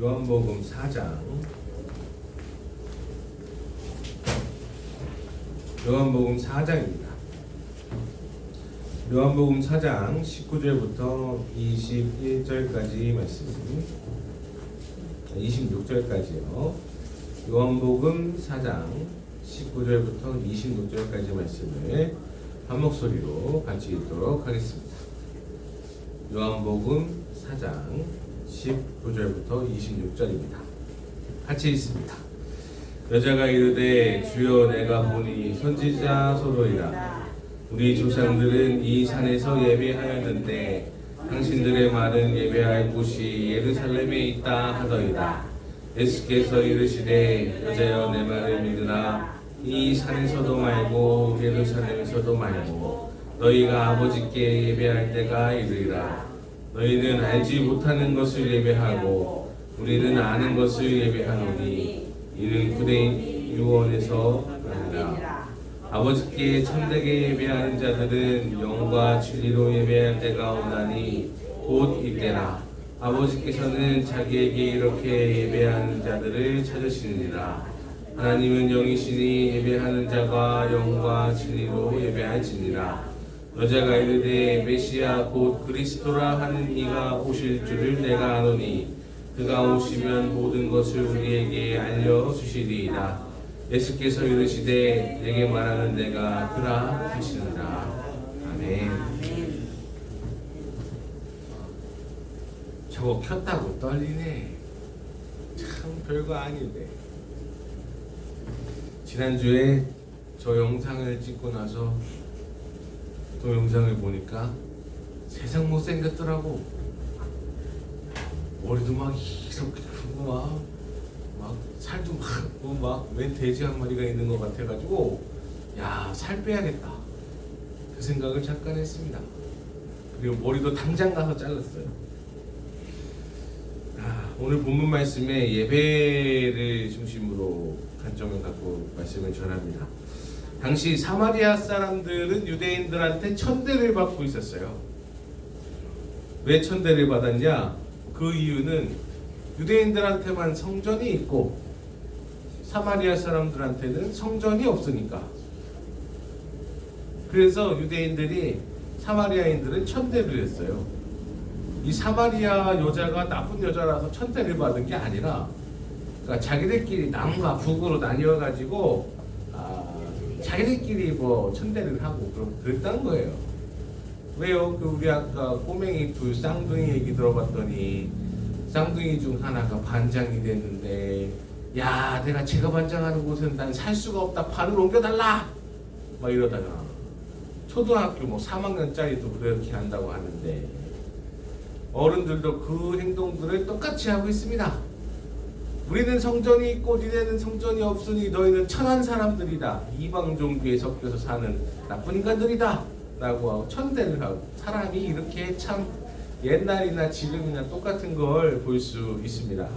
요한복음 4장 요한복음 4장입니다. 요한복음 4장 19절부터 21절까지 말씀 26절까지요. 요한복음 4장 19절부터 26절까지 말씀을 한 목소리로 같이 읽도록 하겠습니다. 요한복음 4장 19 절부터 26절입니다. 같이 읽습니다. 여자가 이르되 주여 내가 보니 선지자 소로이라 우리 조상들은 이 산에서 예배하였는데 당신들의 말은 예배할 곳이 예루살렘에 있다 하더이다. 예수께서 이르시되 여자여 내 말을 믿으라 이 산에서도 말고 예루살렘에서도 말고 너희가 아버지께 예배할 때가 이르리라 너희는 알지 못하는 것을 예배하고 우리는 아는 것을 예배하노니 이는 그대 유언에서 나니라. 아버지께 참되게 예배하는 자들은 영과 진리로 예배할 때가 오나니 곧 이때라. 아버지께서는 자기에게 이렇게 예배하는 자들을 찾으시느니라. 하나님은 영이시니 예배하는 자가 영과 진리로 예배할지니라 여자가 이르되 메시아 곧 그리스도라 하는 이가 오실 줄을 내가 아노니 그가 오시면 모든 것을 우리에게 알려 주시리이다. 예수께서 이르시되 내게 말하는 내가 그라 하시느라. 아멘. 저거 켰다고 떨리네. 참 별거 아닌데. 지난주에 저 영상을 찍고 나서 또 영상을 보니까 세상 못생겼더라고. 머리도 막 이렇게 크고 막, 막 살도 많고 막웬 돼지 한 마리가 있는 것 같아가지고 야 살 빼야겠다 그 생각을 잠깐 했습니다. 그리고 머리도 당장 가서 잘랐어요. 아, 오늘 본문 말씀에 예배를 중심으로 관점을 갖고 말씀을 전합니다. 당시 사마리아 사람들은 유대인들한테 천대를 받고 있었어요. 왜 천대를 받았냐? 그 이유는 유대인들한테만 성전이 있고 사마리아 사람들한테는 성전이 없으니까. 그래서 유대인들이 사마리아인들은 천대를 했어요. 이 사마리아 여자가 나쁜 여자라서 천대를 받은 게 아니라 그러니까 자기들끼리 남과 북으로 나뉘어 가지고 아, 자기들끼리 뭐 천대를 하고 그럼 그랬다는 거예요. 왜요? 그 우리 아까 꼬맹이 둘 쌍둥이 얘기 들어봤더니 쌍둥이 중 하나가 반장이 됐는데 야 내가 제가 반장하는 곳은 난 살 수가 없다 반을 옮겨달라 막 이러다가 초등학교 뭐 3학년짜리도 그렇게 한다고 하는데 어른들도 그 행동들을 똑같이 하고 있습니다. 우리는 성전이 있고 니네는 성전이 없으니 너희는 천한 사람들이다. 이방 종교에 섞여서 사는 나쁜 인간들이다. 라고 하고 천대를 하고 사람이 이렇게 참 옛날이나 지금이나 똑같은 걸 볼 수 있습니다.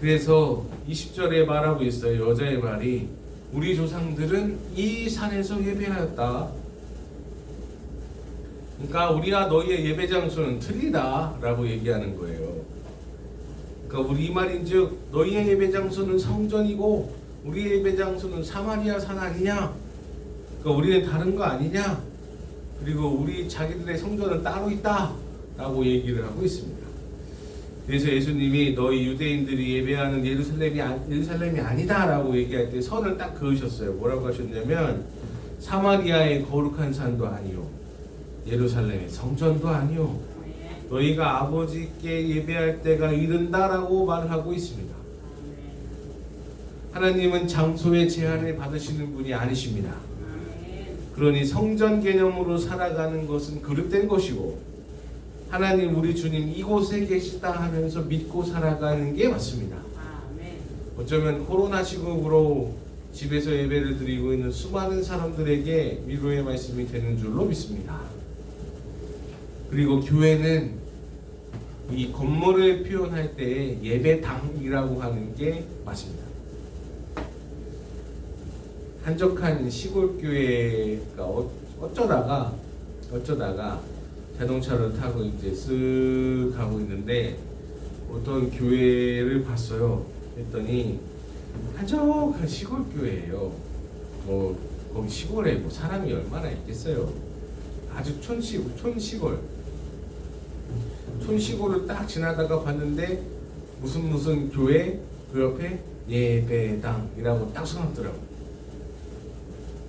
그래서 20절에 말하고 있어요. 여자의 말이 우리 조상들은 이 산에서 예배하였다. 그러니까 우리와 너희의 예배 장소는 틀리다라고 얘기하는 거예요. 그러니까 우리 이 말인즉 너희의 예배 장소는 성전이고 우리의 예배 장소는 사마리아 산 아니냐? 그러니까 우리는 다른 거 아니냐? 그리고 우리 자기들의 성전은 따로 있다라고 얘기를 하고 있습니다. 그래서 예수님이 너희 유대인들이 예배하는 예루살렘이 아, 예루살렘이 아니다라고 얘기할 때 선을 딱 그으셨어요. 뭐라고 하셨냐면 사마리아의 거룩한 산도 아니요 예루살렘의 성전도 아니요 너희가 아버지께 예배할 때가 이른다라고 말하고 있습니다. 하나님은 장소의 제한을 받으시는 분이 아니십니다. 그러니 성전 개념으로 살아가는 것은 그릇된 것이고 하나님 우리 주님 이곳에 계시다 하면서 믿고 살아가는 게 맞습니다. 어쩌면 코로나 시국으로 집에서 예배를 드리고 있는 수많은 사람들에게 위로의 말씀이 되는 줄로 믿습니다. 그리고 교회는 이 건물을 표현할 때 예배당이라고 하는 게 맞습니다. 한적한 시골 교회가 어- 어쩌다가 어쩌다가 자동차를 타고 이제 쓱 가고 있는데 어떤 교회를 봤어요. 했더니 한적한 시골 교회예요. 뭐 거기 시골에 뭐 사람이 얼마나 있겠어요. 아주 촌시 촌시골 촌시골을 딱 지나다가 봤는데 무슨 무슨 교회 그 옆에 예배당이라고 딱 써놨더라고.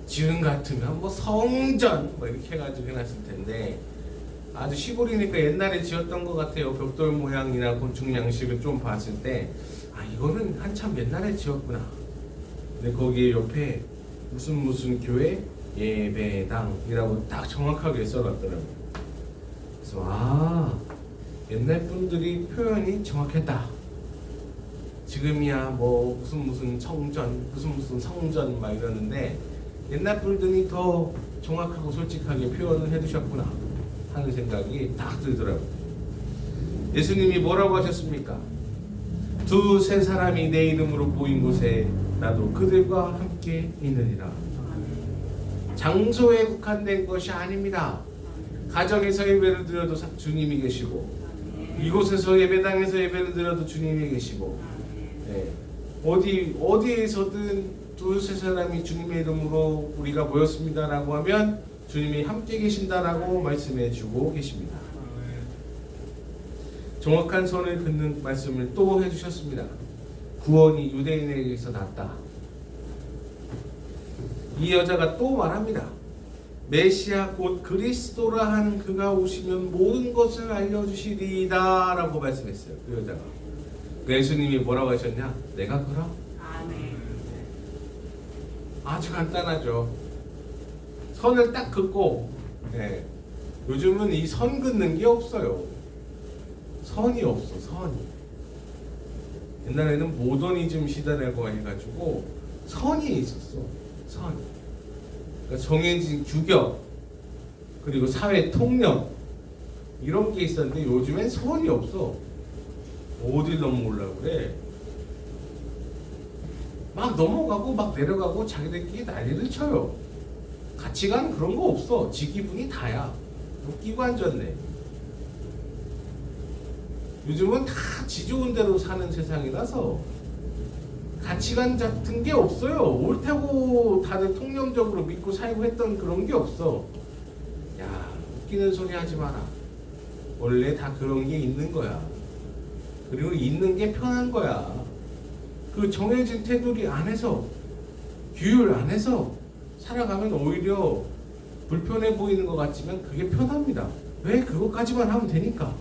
지금 같으면 뭐 성전 뭐 이렇게 해가지고 해놨을 텐데 아주 시골이니까 옛날에 지었던 것 같아요. 벽돌 모양이나 건축 양식을 좀 봤을 때, 아, 이거는 한참 옛날에 지었구나. 근데 거기 옆에 무슨 무슨 교회 예배당이라고 딱 정확하게 써놨더라고요. 그래서, 아, 옛날 분들이 표현이 정확했다. 지금이야 뭐 무슨 무슨 성전, 무슨 무슨 성전 막 이러는데 옛날 분들이 더 정확하고 솔직하게 표현을 해두셨구나. 하는 생각이 딱 들더라고요. 예수님이 뭐라고 하셨습니까? 두 세 사람이 내 이름으로 모인 곳에 나도 그들과 함께 있느니라. 장소에 국한된 것이 아닙니다. 가정에서 예배를 드려도 사- 주님이 계시고 이곳에서 예배당에서 예배를 드려도 주님이 계시고 예. 어디 어디에서든 두세 사람이 주님의 이름으로 우리가 모였습니다라고 하면 주님이 함께 계신다라고 말씀해 주고 계십니다. 정확한 선을 긋는 말씀을 또 해주셨습니다. 구원이 유대인에게서 났다. 이 여자가 또 말합니다. 메시아 곧 그리스도라 한 그가 오시면 모든 것을 알려주시리다라고 말씀했어요. 그 여자가. 그 예수님이 뭐라고 하셨냐? 내가? 아멘. 아주 간단하죠. 선을 딱 긋고, 예. 요즘은 이 선 긋는 게 없어요. 선이 없어, 선이. 옛날에는 모더니즘 시대라고 해가지고 선이 있었어, 선. 그러니까 정해진 규격, 그리고 사회 통념, 이런 게 있었는데 요즘엔 선이 없어. 어딜 넘어오려고 그래. 막 넘어가고 막 내려가고 자기들끼리 난리를 쳐요. 가치관 그런 거 없어. 지 기분이 다야. 웃기고 앉았네. 요즘은 다 지 좋은 대로 사는 세상이라서 가치관 같은 게 없어요. 옳다고 다들 통념적으로 믿고 살고 했던 그런 게 없어. 야, 웃기는 소리 하지 마라. 원래 다 그런 게 있는 거야. 그리고 있는 게 편한 거야. 그 정해진 테두리 안에서 규율 안에서 살아가면 오히려 불편해 보이는 것 같지만 그게 편합니다. 왜 그것까지만 하면 되니까.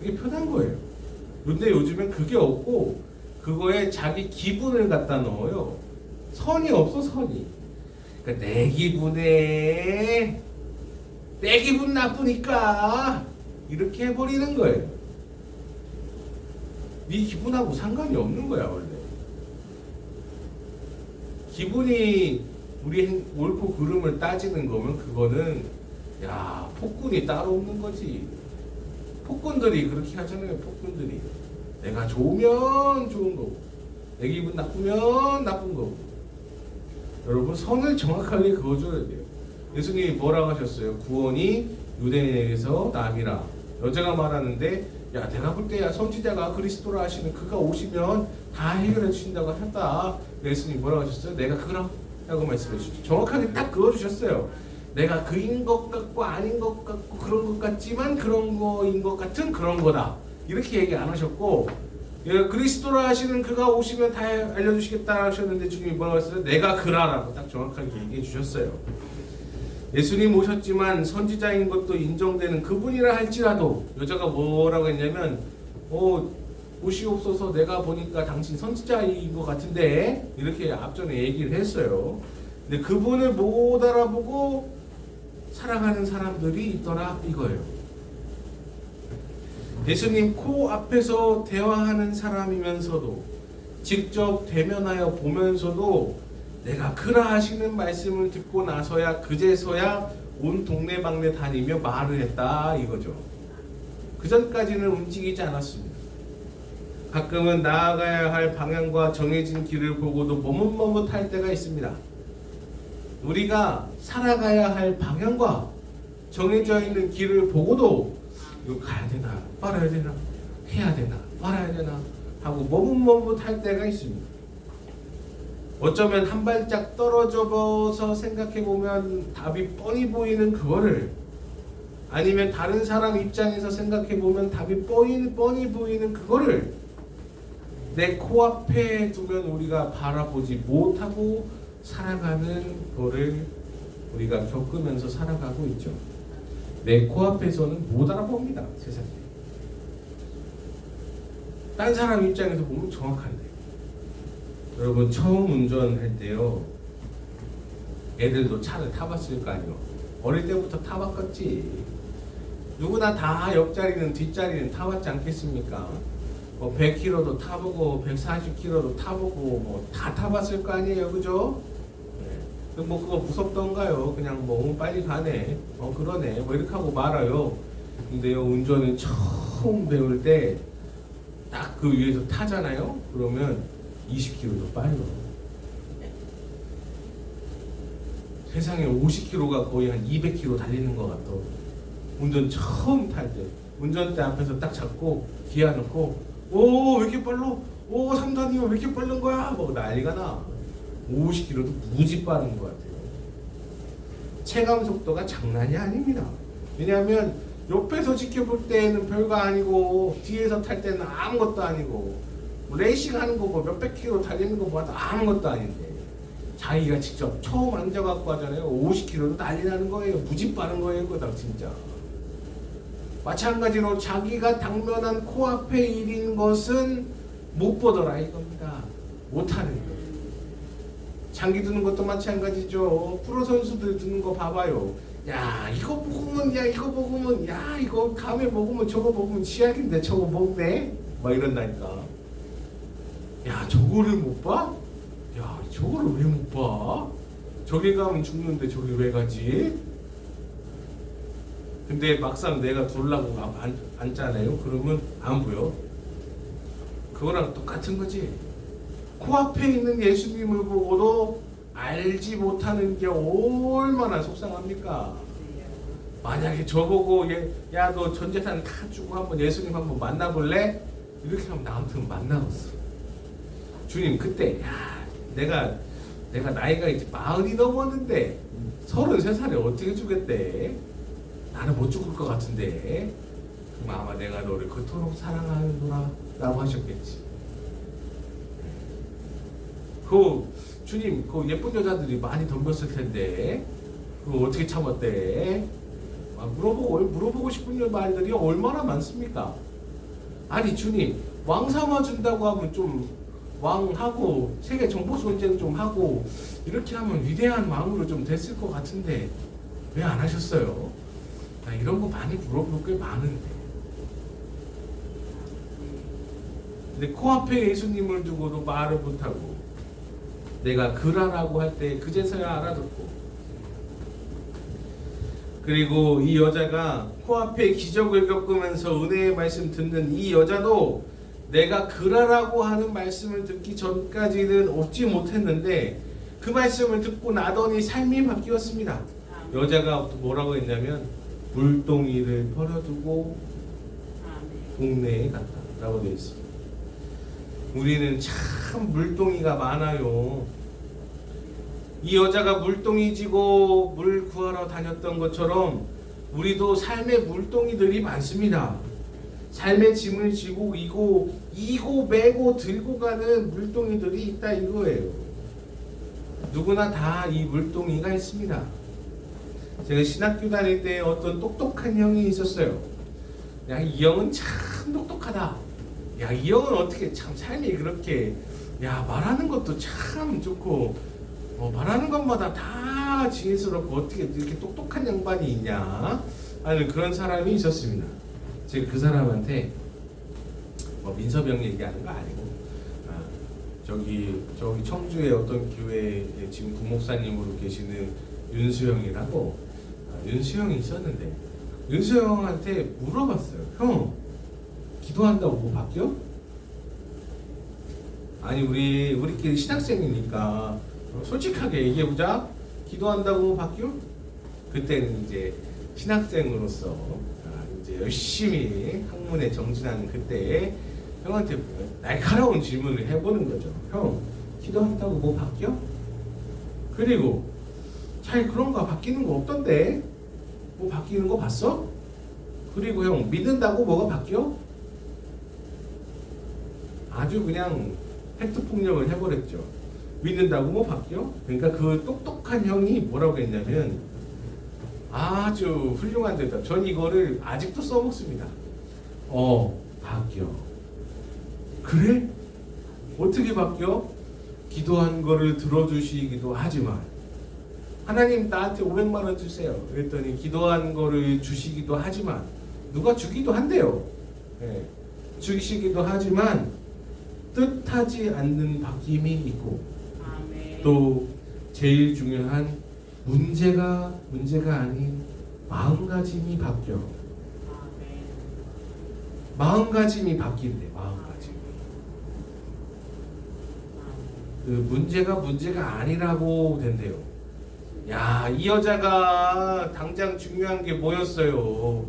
그게 편한 거예요. 근데 요즘엔 그게 없고 그거에 자기 기분을 갖다 넣어요. 선이 없어 선이. 그러니까 내 기분에 내 기분 나쁘니까 이렇게 해버리는 거예요. 네 기분하고 상관이 없는 거야 원래. 기분이 우리 행- 옳고 그름을 따지는 거면 그거는 야 폭군이 따로 없는 거지. 폭군들이 그렇게 하잖아요. 폭군들이 내가 좋으면 좋은 거고 내 기분 나쁘면 나쁜 거고. 여러분 선을 정확하게 그어줘야 돼요. 예수님이 뭐라고 하셨어요? 구원이 유대인에게서 남이라. 여자가 말하는데 야 내가 볼 때야 선지자가 그리스도라 하시는 그가 오시면 다 해결해 주신다고 하셨다. 예수님 뭐라고 하셨어요? 내가 그럼 라고 말씀해 주셨죠. 정확하게 딱 그어 주셨어요. 내가 그인 것 같고 아닌 것 같고 그런 것 같지만 그런 거인 것 같은 그런 거다. 이렇게 얘기 안 하셨고 예, 그리스도라 하시는 그가 오시면 다 알려주시겠다 하셨는데 주님이 뭐라고 했어요? 내가 그라라고 딱 정확하게 얘기해 주셨어요. 예수님 오셨지만 선지자인 것도 인정되는 그분이라 할지라도 여자가 뭐라고 했냐면 어 오시옵소서 내가 보니까 당신 선지자인 것 같은데 이렇게 앞전에 얘기를 했어요. 근데 그분을 못 알아보고 살아가는 사람들이 있더라 이거예요. 예수님 코 앞에서 대화하는 사람이면서도 직접 대면하여 보면서도 내가 그라 하시는 말씀을 듣고 나서야 그제서야 온 동네방네 다니며 말을 했다 이거죠. 그 전까지는 움직이지 않았습니다. 가끔은 나아가야 할 방향과 정해진 길을 보고도 머뭇머뭇할 때가 있습니다. 우리가 살아가야 할 방향과 정해져 있는 길을 보고도 이거 가야 되나 말아야 되나 해야 되나 말아야 되나 하고 머뭇머뭇할 때가 있습니다. 어쩌면 한 발짝 떨어져서 생각해 보면 답이 뻔히 보이는 그거를 아니면 다른 사람 입장에서 생각해 보면 답이 뻔히 뻔히 보이는 그거를 내 코앞에 두면 우리가 바라보지 못하고 살아가는 거를 우리가 겪으면서 살아가고 있죠. 내 코앞에서는 못 알아봅니다 세상에. 딴 사람 입장에서 보면 정확한데. 여러분 처음 운전할 때요. 애들도 차를 타봤을 거 아니요. 어릴 때부터 타봤겠지. 누구나 다 옆자리는 뒷자리는 타봤지 않겠습니까? 뭐 100km도 타보고 140km도 타보고 뭐 다 타봤을 거 아니에요, 그죠? 네. 뭐 그거 무섭던가요? 그냥 뭐 어, 빨리 가네, 어 그러네, 뭐 이렇게 하고 말아요. 근데요 운전을 처음 배울 때 딱 그 위에서 타잖아요. 그러면 20km도 빨려. 세상에 50km가 거의 한 200km 달리는 것 같아. 운전 처음 탈 때. 운전대 앞에서 딱 잡고 기아 넣고 오 왜 이렇게 빨라? 오 3단이면 왜 이렇게 빠른 거야? 뭐 난리가 나. 50km도 무지 빠른 것 같아요. 체감 속도가 장난이 아닙니다. 왜냐하면 옆에서 지켜볼 때는 별거 아니고 뒤에서 탈 때는 아무것도 아니고 뭐 레이싱 하는 거뭐 몇백 킬로 달리는 거 봐도 아무것도 아닌데 자기가 직접 처음 앉아갖고 하잖아요. 50킬로도 난리 나는 거예요. 무지 빠른 거예요 그다 진짜. 마찬가지로 자기가 당면한 코앞에 일인 것은 못 보더라 이겁니다. 못하는 거예요 장기 두는 것도 마찬가지죠. 프로 선수들 두는 거 봐봐요. 야 이거 먹으면 야 이거 먹으면 야 이거 감에 먹으면 저거 먹으면 치약인데 저거 먹네. 막 이런다니까. 야 저거를 못 봐? 야 저거를 왜 못 봐? 저기 가면 죽는데 저기 왜 가지? 근데 막상 내가 둘라고 앉, 앉잖아요. 그러면 안 보여. 그거랑 똑같은 거지. 코앞에 있는 예수님을 보고도 알지 못하는 게 얼마나 속상합니까? 만약에 저보고 야 너 전 재산 다 주고 한번 예수님 한번 만나볼래? 이렇게 하면 나한테는 만나봤어. 주님 그때 야 내가 내가 나이가 이제 마흔이 넘었는데 서른세 살에 어떻게 주겠대? 나는 못 죽을 것 같은데. 그럼 아마 내가 너를 그토록 사랑하노라라고 하셨겠지. 그 주님 그 예쁜 여자들이 많이 덤볐을 텐데 그거 어떻게 참았대? 아, 물어보고 물어보고 싶은 말들이 얼마나 많습니까? 아니 주님 왕 삼아 준다고 하면 좀 왕하고 세계 정보 전쟁 좀 하고 이렇게 하면 위대한 왕으로 좀 됐을 것 같은데 왜 안 하셨어요? 나 이런 거 많이 물어볼 게 많은데. 근데 코앞에 예수님을 두고도 말을 못하고 내가 그라라고 할 때 그제서야 알아듣고 그리고 이 여자가 코앞에 기적을 겪으면서 은혜의 말씀 듣는 이 여자도 내가 그라라고 하는 말씀을 듣기 전까지는 얻지 못했는데 그 말씀을 듣고 나더니 삶이 바뀌었습니다. 여자가 뭐라고 했냐면 물동이를 버려두고 동네에 갔다라고 되어 있습니다. 우리는 참 물동이가 많아요. 이 여자가 물동이 지고 물 구하러 다녔던 것처럼 우리도 삶의 물동이들이 많습니다. 삶의 짐을 지고 이고 이고 메고 들고 가는 물동이들이 있다 이거예요. 누구나 다 이 물동이가 있습니다. 제가 신학교 다닐 때 어떤 똑똑한 형이 있었어요. 야, 이 형은 참 똑똑하다. 야, 이 형은 어떻게 참 삶이 그렇게 야, 말하는 것도 참 좋고 어, 말하는 것마다 다 지혜스럽고 어떻게 이렇게 똑똑한 양반이 있냐 하는 그런 사람이 있었습니다. 제가 그 사람한테 뭐 민서병 얘기하는 거 아니고 아, 저기 저기 청주의 어떤 교회에 지금 부목사님으로 계시는 윤수영이라고 아, 윤수영이 있었는데 윤수영한테 물어봤어요. 형 기도한다고 뭐 바뀌어? 아니 우리 우리끼리 신학생이니까 솔직하게 얘기해보자. 기도한다고 바뀌어? 그때는 이제 신학생으로서 아, 이제 열심히 학문에 정진하는 그때 형한테 날카로운 질문을 해보는 거죠. 형, 기도한다고 뭐 바뀌어? 그리고 잘 그런가 바뀌는 거 없던데? 뭐 바뀌는 거 봤어? 그리고 형 믿는다고 뭐가 바뀌어? 아주 그냥 팩트 폭력을 해버렸죠. 믿는다고 뭐 바뀌어? 그러니까 그 똑똑한 형이 뭐라고 했냐면 아주 훌륭한 데다. 전 이거를 아직도 써먹습니다. 어 바뀌어. 그래? 어떻게 바뀌어? 기도한 거를 들어주시기도 하지만 하나님 나한테 500만 원 주세요. 그랬더니 기도한 거를 주시기도 하지만 누가 주기도 한대요. 예. 주시기도 하지만 뜻하지 않는 바뀜이 있고 아멘. 또 제일 중요한 문제가 문제가 아닌 마음가짐이 바뀌어. 아멘. 마음가짐이 바뀐대. 마음가짐. 그 문제가 문제가 아니라고 된대요. 야, 이 여자가 당장 중요한 게 뭐였어요?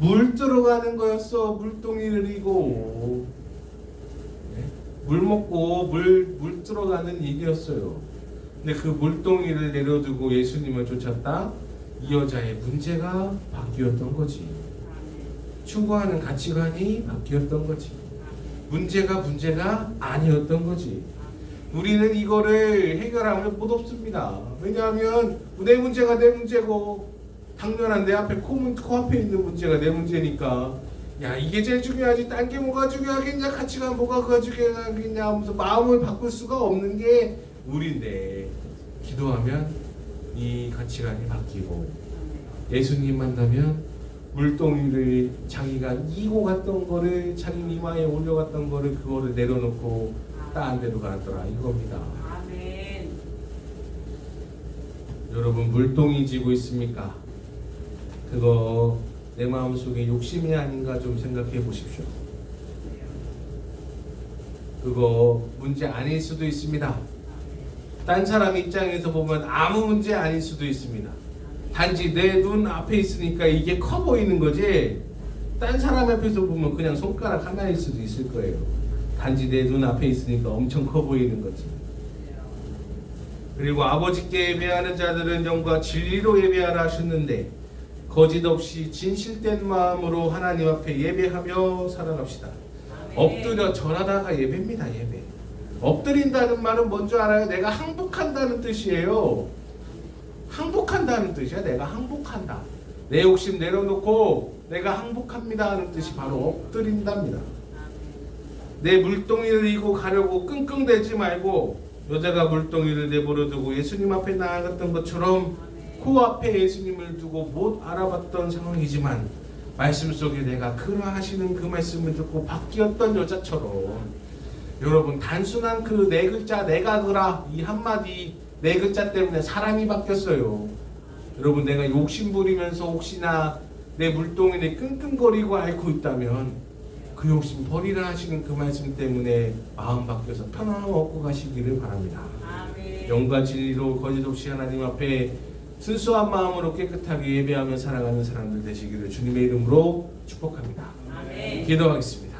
물 들어가는 거였어. 물동이를 이고. 네? 물 먹고 물, 물 들어가는 일이었어요. 근데 그 물동이를 내려두고 예수님을 쫓았다? 이 여자의 문제가 바뀌었던 거지. 추구하는 가치관이 바뀌었던 거지. 문제가 문제가 아니었던 거지. 우리는 이거를 해결하면 못 없습니다. 왜냐하면 내 문제가 내 문제고 당연한 내 앞에 코, 코앞에 있는 문제가 내 문제니까 야 이게 제일 중요하지 딴 게 뭐가 중요하겠냐 가치관 뭐가 중요하겠냐 하면서 마음을 바꿀 수가 없는 게 우리인데 기도하면 이 가치관이 바뀌고 예수님 만나면 물동이를 자기가 이고 갔던 거를 자기 이마에 올려갔던 거를 그거를 내려놓고 딴 데로 가더라 이겁니다. 아멘. 여러분 물동이 지고 있습니까? 그거 내 마음 속에 욕심이 아닌가 좀 생각해 보십시오. 그거 문제 아닐 수도 있습니다. 딴 사람 입장에서 보면 아무 문제 아닐 수도 있습니다. 단지 내 눈 앞에 있으니까 이게 커 보이는 거지. 딴 사람 앞에서 보면 그냥 손가락 하나일 수도 있을 거예요. 단지 내 눈 앞에 있으니까 엄청 커 보이는 거지. 그리고 아버지께 예배하는 자들은 영과 진리로 예배하라 하셨는데 거짓 없이 진실된 마음으로 하나님 앞에 예배하며 살아갑시다. 엎드려 절하다가 예배입니다. 예배. 엎드린다는 말은 뭔지 알아요? 내가 항복한다는 뜻이에요. 항복한다는 뜻이야. 내가 항복한다. 내 욕심 내려놓고 내가 항복합니다 하는 뜻이 바로 엎드린답니다. 내 물동이를 이고 가려고 끙끙대지 말고 여자가 물동이를 내버려 두고 예수님 앞에 나아갔던 것처럼 코앞에 예수님을 두고 못 알아봤던 상황이지만 말씀 속에 내가 그러하시는 그 말씀을 듣고 바뀌었던 여자처럼 여러분 단순한 그 네 글자 내가 그라 이 한마디 네 글자 때문에 사람이 바뀌었어요. 여러분 내가 욕심 부리면서 혹시나 내 물동이를 끙끙거리고 앓고 있다면 그 욕심 버리라 하시는 그 말씀 때문에 마음 바뀌어서 편안함 얻고 가시기를 바랍니다. 아멘. 영과 진리로 거짓 없이 하나님 앞에 순수한 마음으로 깨끗하게 예배하며 살아가는 사람들 되시기를 주님의 이름으로 축복합니다. 아멘. 기도하겠습니다.